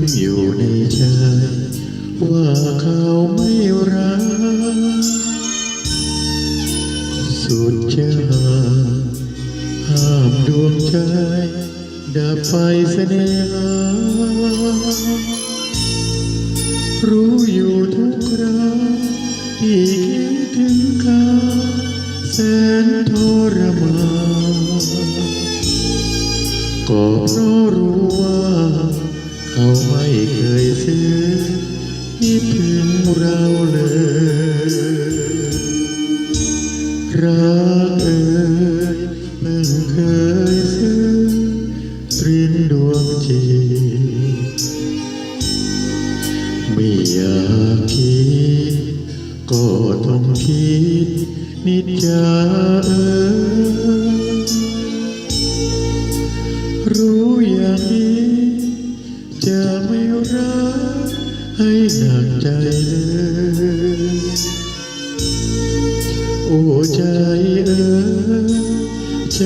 งอยู่ในใจว่าเขาไม่รัก สุดจะหาห้ามดวงใจ ดับไฟเสน่หารู้อยู่ทุกคราที่คิดถึงเขาแสนทรมานก็เพราะรู้ว่า เขาไม่เคยซื้อคิดถึงเราเลยรักเอ่ยเพิ่งเคยซื้อตรินดวงจิตไม่อยากคิดก็ต้องคิดนิจจาเออ ให้หนักใจเลยโอ้ใจเออใจ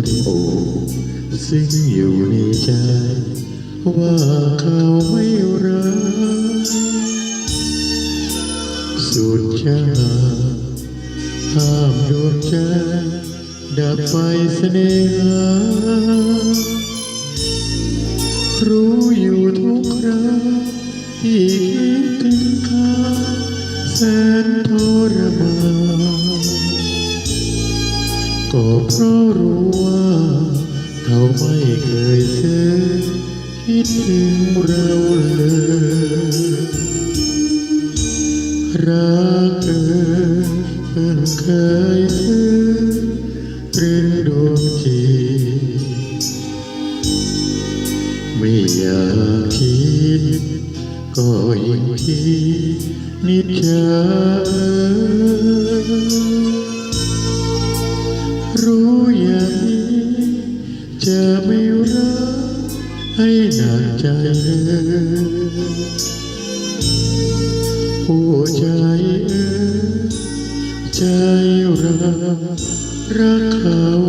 อยู่เต็มอกซึ่งอยู่ในใจ ว่าเขาไม่รัก สุดจะห้ามดวงใจดับไฟเสน่หารู้อยู่ทุกคราที่คิดถึงเขาแส ก็เพราะรู้ว่าเขาไม่เคยซื้อคิดถึงเราเลยรักเอ่ยเพิ่งเคยซื้อตรึงดวงจิตไม่อยากคิดก็ยิ่งคิดนิจจา ให้หนักใจเลยโอ้ใจเออใจรักรักเขา